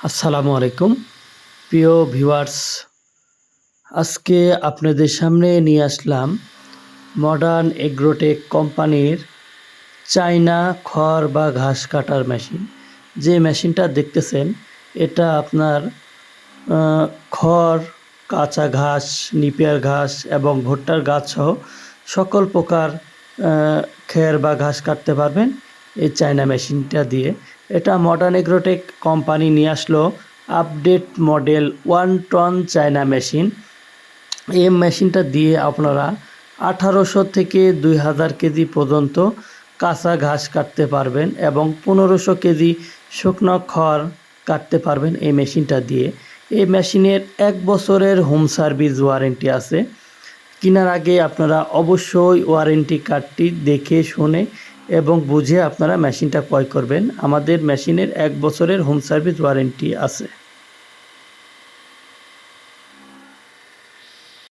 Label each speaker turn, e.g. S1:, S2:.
S1: আসসালামু আলাইকুম। প্রিয় ভিউয়ার্স, আজকে আপনাদের সামনে নিয়ে আসলাম মডার্ন এগ্রোটেক কোম্পানির চাইনা খড় বা ঘাস কাটার মেশিন যে মেশিনটা দেখতেছেন, এটা আপনার খড়, কাঁচা ঘাস, নিপিয়ার ঘাস এবং ভুট্টার গাছ সহ সকল প্রকার খের বা ঘাস কাটতে পারবেন। এই চায়না মেশিনটা দিয়ে। এটা মডার্ন এগ্রোটেক কোম্পানি নিয়ে আসলো। Update model one ton China machine এই মেশিনটা দিয়ে আপনারা আঠারোশো থেকে দুই হাজার কেজি পর্যন্ত কাঁচা ঘাস কাটতে পারবেন এবং পনেরোশো কেজি শুকনো খড় কাটতে পারবেন এই মেশিনটা দিয়ে। এই মেশিনের এক বছরের হোম সার্ভিস ওয়ারেন্টি আছে। কেনার আগে আপনারা অবশ্যই ওয়ারেন্টি কার্ডটি দেখে শুনে এবং বুঝে আপনারা মেশিনটা ক্রয় করবেন। আমাদের মেশিনের এক বছরের হোম সার্ভিস ওয়ারেন্টি আছে।